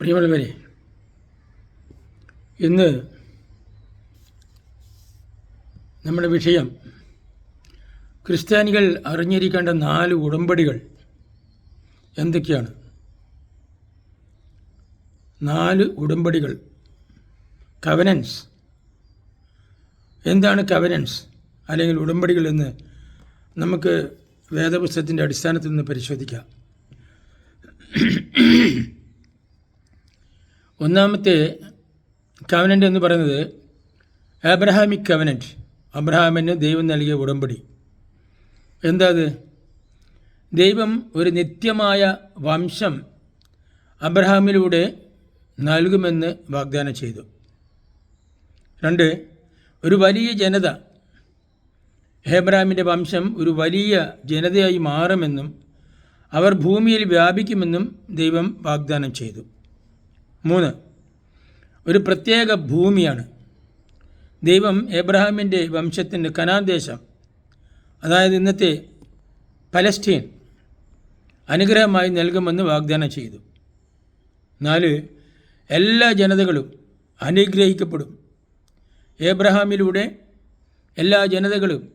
പ്രിയമുള്ളവരെ ഇന്ന് നമ്മുടെ വിഷയം ക്രിസ്ത്യാനികൾ അറിഞ്ഞിരിക്കേണ്ട നാല് ഉടമ്പടികൾ എന്തൊക്കെയാണ്? നാല് ഉടമ്പടികൾ. കവനൻസ് എന്താണ് കവനൻസ് അല്ലെങ്കിൽ ഉടമ്പടികൾ എന്ന് നമുക്ക് വേദപുസ്തകത്തിന്റെ അടിസ്ഥാനത്തിൽ നിന്ന് പരിശോധിക്കാം. ഒന്നാമത്തെ കവനന്റ് എന്ന് പറയുന്നത് അബ്രഹാമിക് കവനന്റ് അബ്രഹാമിന് ദൈവം നൽകിയ ഉടമ്പടി. എന്താ അത്? ദൈവം ഒരു നിത്യമായ വംശം അബ്രഹാമിലൂടെ നൽകുമെന്ന് വാഗ്ദാനം ചെയ്തു. രണ്ട് ഒരു വലിയ ജനത. ഹേബ്രാമിന്റെ വംശം ഒരു വലിയ ജനതയായി മാറുമെന്നും അവർ ഭൂമിയിൽ വ്യാപിക്കുമെന്നും ദൈവം വാഗ്ദാനം ചെയ്തു. മൂന്ന്. ഒരു പ്രത്യേക ഭൂമിയാണ്. ദൈവം എബ്രഹാമിന്റെ വംശത്തിന്റെ കനാൻ ദേശം അതായത് ഇന്നത്തെ പലസ്റ്റീൻ അനുഗ്രഹമായി നൽകുമെന്ന് വാഗ്ദാനം ചെയ്തു. നാല് എല്ലാ ജനതകളും അനുഗ്രഹിക്കപ്പെടും. ഏബ്രഹാമിലൂടെ എല്ലാ ജനതകളും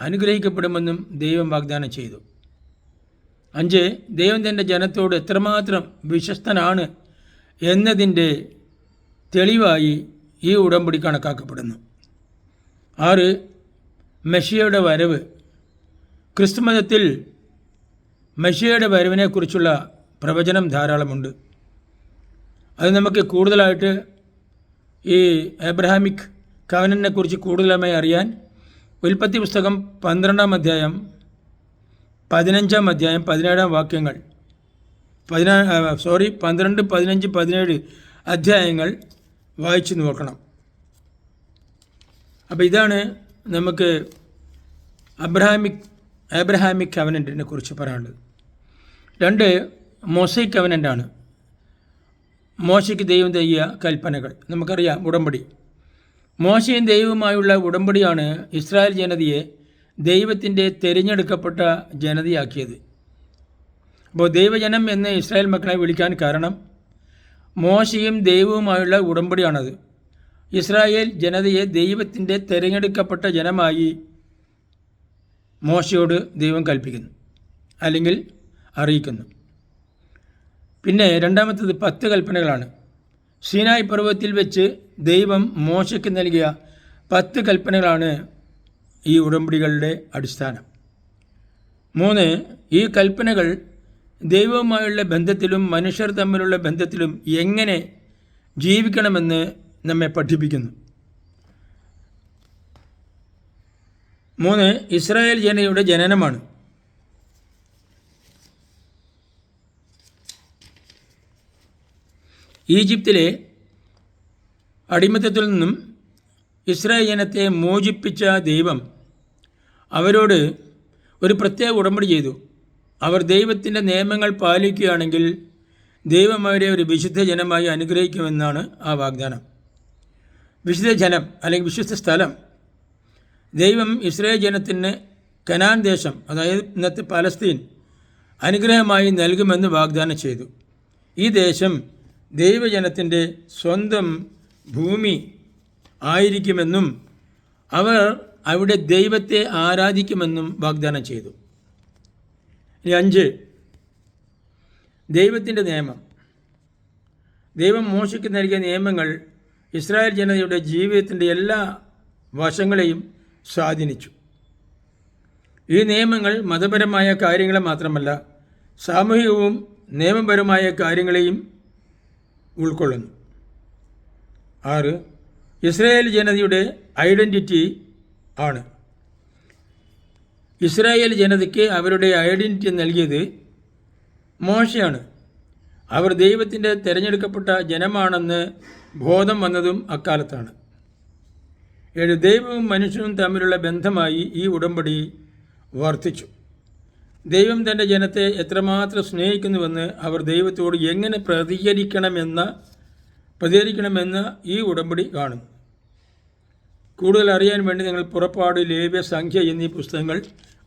അനുഗ്രഹിക്കപ്പെടുമെന്നും ദൈവം വാഗ്ദാനം ചെയ്തു. അഞ്ച് ദൈവം തന്റെ ജനത്തോട് എത്രമാത്രം വിശ്വസ്തനാണ് എന്നതിന്റെ തെളിവായി ഈ ഉടമ്പടി കണക്കാക്കപ്പെടുന്നു. ആറ് മെഷിയയുടെ വരവ്. ക്രിസ്തുമതത്തിൽ മെഷിയയുടെ വരവിനെക്കുറിച്ചുള്ള പ്രവചനം ധാരാളമുണ്ട്. അത് നമുക്ക് കൂടുതലായിട്ട് ഈ എബ്രഹാമിക് കവനനെക്കുറിച്ച് കൂടുതലായി അറിയാൻ ഉൽപ്പത്തി പുസ്തകം പന്ത്രണ്ടാം അധ്യായം പതിനഞ്ചാം അധ്യായം പതിനേഴാം വാക്യങ്ങൾ പതിനാ സോറി പന്ത്രണ്ട് പതിനഞ്ച് പതിനേഴ് അധ്യായങ്ങൾ വായിച്ചു നോക്കണം. അപ്പോൾ ഇതാണ് നമുക്ക് അബ്രഹാമിക് അബ്രഹാമിക് കവനന്റിനെ കുറിച്ച് പറയാനുള്ളത്. രണ്ട് മൊസൈക് കവനന്റാണ് മോശയ്ക്ക് ദൈവം തയ്യ കൽപ്പനകൾ. നമുക്കറിയാം ഉടമ്പടി. മോശയും ദൈവവുമായുള്ള ഉടമ്പടിയാണ് ഇസ്രായേൽ ജനതയെ ദൈവത്തിന്റെ തിരഞ്ഞെടുക്കപ്പെട്ട ജനതയാക്കിയത്. അപ്പോൾ ദൈവജനം എന്ന് ഇസ്രായേൽ മക്കളെ വിളിക്കാൻ കാരണം മോശയും ദൈവവുമായുള്ള ഉടമ്പടിയാണത്. ഇസ്രായേൽ ജനതയെ ദൈവത്തിന്റെ തിരഞ്ഞെടുക്കപ്പെട്ട ജനമായി മോശയോട് ദൈവം കൽപ്പിക്കുന്നു അല്ലെങ്കിൽ അറിയിക്കുന്നു. പിന്നെ രണ്ടാമത്തത് പത്ത് കൽപ്പനകളാണ്. സീനായ് പർവത്തിൽ വെച്ച് ദൈവം മോശയ്ക്ക് നൽകിയ പത്ത് കൽപ്പനകളാണ് ഈ ഉടമ്പടികളുടെ അടിസ്ഥാനം. മൂന്ന് ഈ കൽപ്പനകൾ ദൈവവുമായുള്ള ബന്ധത്തിലും മനുഷ്യർ തമ്മിലുള്ള ബന്ധത്തിലും എങ്ങനെ ജീവിക്കണമെന്ന് നമ്മെ പഠിപ്പിക്കുന്നു. മൂന്ന് ഇസ്രായേൽ ജനതയുടെ ജനനമാണ്. ഈജിപ്തിലെ അടിമത്തത്തിൽ നിന്നും ഇസ്രായേൽ ജനത്തെ മോചിപ്പിച്ച ദൈവം അവരോട് ഒരു പ്രത്യേക ഉടമ്പടി ചെയ്തു. അവർ ദൈവത്തിന്റെ നിയമങ്ങൾ പാലിക്കുകയാണെങ്കിൽ ദൈവം അവരെ ഒരു വിശുദ്ധ ജനമായി അനുഗ്രഹിക്കുമെന്നാണ് ആ വാഗ്ദാനം. വിശുദ്ധ ജനം അല്ലെങ്കിൽ വിശുദ്ധ സ്ഥലം. ദൈവം ഇസ്രായേൽ ജനത്തിന് കനാൻ ദേശം അതായത് ഇന്നത്തെ പലസ്തീൻ അനുഗ്രഹമായി നൽകുമെന്ന് വാഗ്ദാനം ചെയ്തു. ഈ ദേശം ദൈവജനത്തിന്റെ സ്വന്തം ഭൂമി ആയിരിക്കുമെന്നും അവർ അവിടെ ദൈവത്തെ ആരാധിക്കുമെന്നും വാഗ്ദാനം ചെയ്തു. ഇനി അഞ്ച്. ദൈവത്തിന്റെ നിയമം. ദൈവം മോശയ്ക്ക് നൽകിയ നിയമങ്ങൾ ഇസ്രായേൽ ജനതയുടെ ജീവിതത്തിന്റെ എല്ലാ വശങ്ങളെയും സ്വാധീനിച്ചു. ഈ നിയമങ്ങൾ മതപരമായ കാര്യങ്ങളെ മാത്രമല്ല സാമൂഹികവും നിയമപരമായ കാര്യങ്ങളെയും ഉൾക്കൊള്ളുന്നു. ആറ്. ഇസ്രായേൽ ജനതയുടെ ഐഡന്റിറ്റി ആണ്. ഇസ്രായേൽ ജനതയ്ക്ക് അവരുടെ ഐഡന്റിറ്റി നൽകിയത് മോശയാണ്. അവർ ദൈവത്തിന്റെ തിരഞ്ഞെടുക്കപ്പെട്ട ജനമാണെന്ന് ബോധം വന്നതും അക്കാലത്താണ്. ഏഴ് ദൈവവും മനുഷ്യനും തമ്മിലുള്ള ബന്ധമായി ഈ ഉടമ്പടി വർദ്ധിച്ചു ദൈവം തന്റെ ജനത്തെ എത്രമാത്രം സ്നേഹിക്കുന്നുവെന്ന് അവർ ദൈവത്തോട് എങ്ങനെ പ്രതികരിക്കണമെന്ന പ്രതികരിക്കണമെന്ന് ഈ ഉടമ്പടി കാണുന്നു. കൂടുതൽ അറിയാൻ വേണ്ടി നിങ്ങൾ പുറപ്പാട് ലേവ്യ സംഖ്യ എന്നീ പുസ്തകങ്ങൾ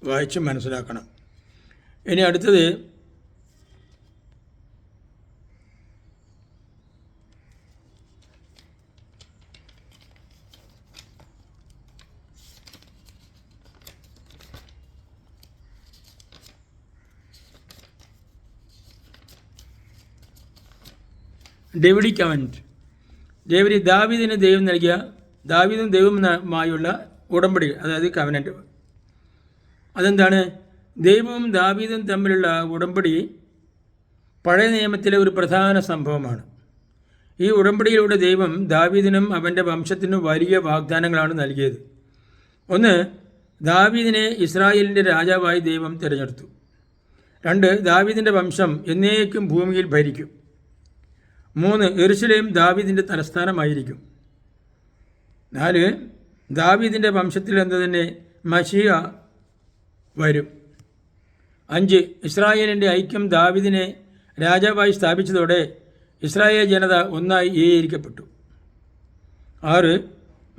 വായിച്ച് മനസ്സിലാക്കണം. ഇനി അടുത്തത് ഡേവിഡി കവന്റ് ഡേവിഡി ദാവീദിന് ദൈവം നൽകിയ ദാവീദും ദൈവമായുള്ള ഉടമ്പടി അതായത് കവനന്റ് അതെന്താണ്? ദൈവവും ദാവീദും തമ്മിലുള്ള ഉടമ്പടി പഴയ നിയമത്തിലെ ഒരു പ്രധാന സംഭവമാണ്. ഈ ഉടമ്പടിയിലൂടെ ദൈവം ദാവീദിനും അവന്റെ വംശത്തിനും വലിയ വാഗ്ദാനങ്ങളാണ് നൽകിയത്. ഒന്ന് ദാവീദിനെ ഇസ്രായേലിന്റെ രാജാവായി ദൈവം തിരഞ്ഞെടുത്തു. രണ്ട് ദാവീദിന്റെ വംശം എന്നേക്കും ഭൂമിയിൽ ഭരിക്കും. മൂന്ന് എറുസലേം ദാവീദിന്റെ തലസ്ഥാനമായിരിക്കും. നാല് ദാവീദിന്റെ വംശത്തിൽ എന്ന് തന്നെ മഷിയ വരും. അഞ്ച് ഇസ്രായേലിന്റെ ഐക്യം ദാവിദിനെ രാജാവായി സ്ഥാപിച്ചതോടെ ഇസ്രായേൽ ജനത ഒന്നായി ഏകീകരിക്കപ്പെട്ടു ആറ്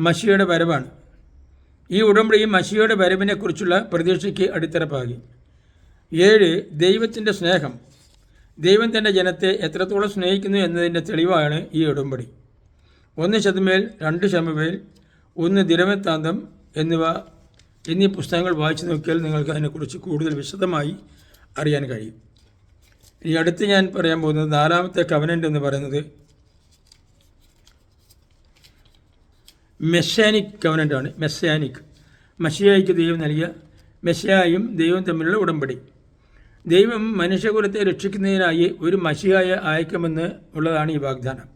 മഷിയുടെ വരവാണ്. ഈ ഉടമ്പടി മഷിയുടെ വരവിനെക്കുറിച്ചുള്ള പ്രതീക്ഷയ്ക്ക് അടിത്തറപ്പാകി. ഏഴ് ദൈവത്തിന്റെ സ്നേഹം. ദൈവം തന്റെ ജനത്തെ എത്രത്തോളം സ്നേഹിക്കുന്നു എന്നതിന്റെ തെളിവാണ് ഈ ഉടമ്പടി. ഒന്ന് ശതമേൽ രണ്ട് ശമവേൽ ഒന്ന് ദിരമത്താന്തം എന്നിവ എന്നീ പുസ്തകങ്ങൾ വായിച്ചു നോക്കിയാൽ നിങ്ങൾക്ക് അതിനെക്കുറിച്ച് കൂടുതൽ വിശദമായി അറിയാൻ കഴിയും. ഇനി അടുത്ത് ഞാൻ പറയാൻ പോകുന്നത് നാലാമത്തെ കവനന്റ് എന്ന് പറയുന്നത് മെസ്സാനിക് കവനന്റാണ് മെസ്സാനിക് മഷിയായിക്ക് ദൈവം നൽകിയ മെസ്സായും ദൈവം തമ്മിലുള്ള ഉടമ്പടി. ദൈവം മനുഷ്യകുലത്തെ രക്ഷിക്കുന്നതിനായി ഒരു മഷിയായ അയക്കുമെന്ന് ഉള്ളതാണ് ഈ വാഗ്ദാനം.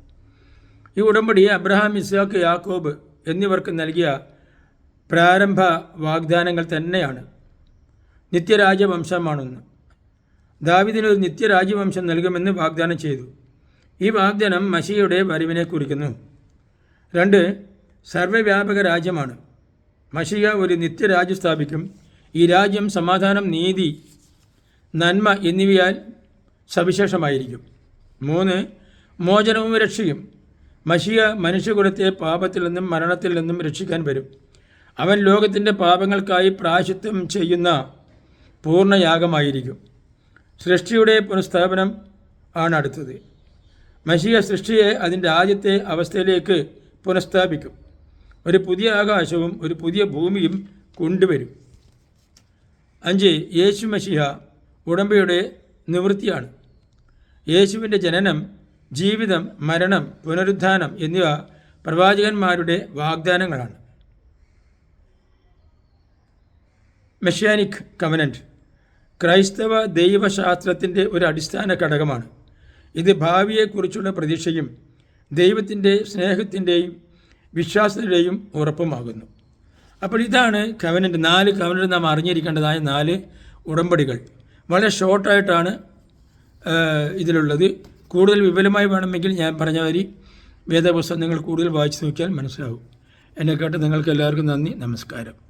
ഈ ഉടമ്പടി അബ്രഹാം ഇസ്ഹാക്ക് യാക്കോബ് എന്നിവർക്ക് നൽകിയ പ്രാരംഭ വാഗ്ദാനങ്ങൾ തന്നെയാണ്. നിത്യരാജവംശമാണെന്ന്. ദാവിദിന് ഒരു നിത്യരാജവംശം നൽകുമെന്ന് വാഗ്ദാനം ചെയ്തു. ഈ വാഗ്ദാനം മഷിയുടെ വരവിനെ കുറിക്കുന്നു. രണ്ട് സർവവ്യാപക രാജ്യമാണ്. മഷിയ ഒരു നിത്യരാജ്യം സ്ഥാപിക്കും. ഈ രാജ്യം സമാധാനം നീതി നന്മ എന്നിവയാൽ സവിശേഷമായിരിക്കും. മൂന്ന് മോചനവും രക്ഷയും. മഷിയ മനുഷ്യകുലത്തെ പാപത്തിൽ നിന്നും മരണത്തിൽ നിന്നും രക്ഷിക്കാൻ വരും. അവൻ ലോകത്തിന്റെ പാപങ്ങൾക്കായി പ്രാശിത്വം ചെയ്യുന്ന പൂർണയാഗമായിരിക്കും. സൃഷ്ടിയുടെ പുനഃസ്ഥാപനം ആണ് അടുത്തത്. മഷിയ സൃഷ്ടിയെ അതിന്റെ ആദ്യത്തെ അവസ്ഥയിലേക്ക് പുനഃസ്ഥാപിക്കും. ഒരു പുതിയ ആകാശവും ഒരു പുതിയ ഭൂമിയും കൊണ്ടുവരും. അഞ്ച് യേശു മഷിഹ ഉടമ്പയുടെ നിവൃത്തിയാണ്. യേശുവിന്റെ ജനനം ജീവിതം മരണം പുനരുദ്ധാനം എന്നിവ പ്രവാചകന്മാരുടെ വാഗ്ദാനങ്ങളാണ്. മെഷ്യാനിക് കവനന്റ് ക്രൈസ്തവ ദൈവശാസ്ത്രത്തിന്റെ ഒരു അടിസ്ഥാന ഘടകമാണ്. ഇത് ഭാവിയെക്കുറിച്ചുള്ള പ്രതീക്ഷയും ദൈവത്തിന്റെ സ്നേഹത്തിന്റെയും വിശ്വാസത്തിന്റെയും ഉറപ്പുമാകുന്നു. അപ്പോൾ ഇതാണ് കവനന്റ് നാല് കവനന്റ് നാം അറിഞ്ഞിരിക്കേണ്ടതായ നാല് ഉടമ്പടികൾ. വളരെ ഷോർട്ടായിട്ടാണ് ഇതിലുള്ളത്. കൂടുതൽ വിപുലമായി വേണമെങ്കിൽ ഞാൻ പറഞ്ഞ വരി വേദപുസ്തകം നിങ്ങൾ കൂടുതൽ വായിച്ചു നോക്കിയാൽ മനസ്സിലാവും. എന്നെ കേട്ട് നിങ്ങൾക്ക് എല്ലാവർക്കും നന്ദി. നമസ്കാരം.